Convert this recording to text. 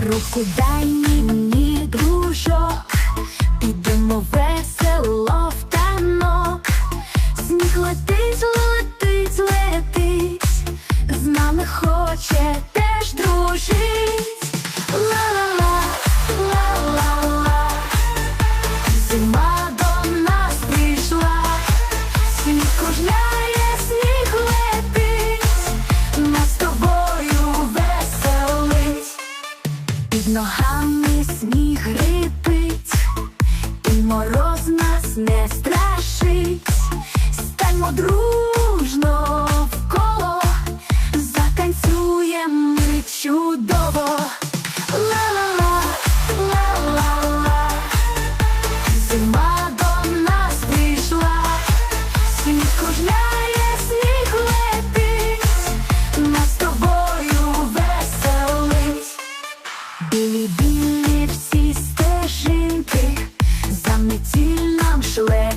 Руку дай мені, дружок, підемо весело в танок. Сніг летить, летить, летить, з нами хоче Під ногами сніг рипить, і мороз нас не страшить. Станьмо дружно вколо, затанцюємо ми Відні всі стежинки, заметіль нам шле.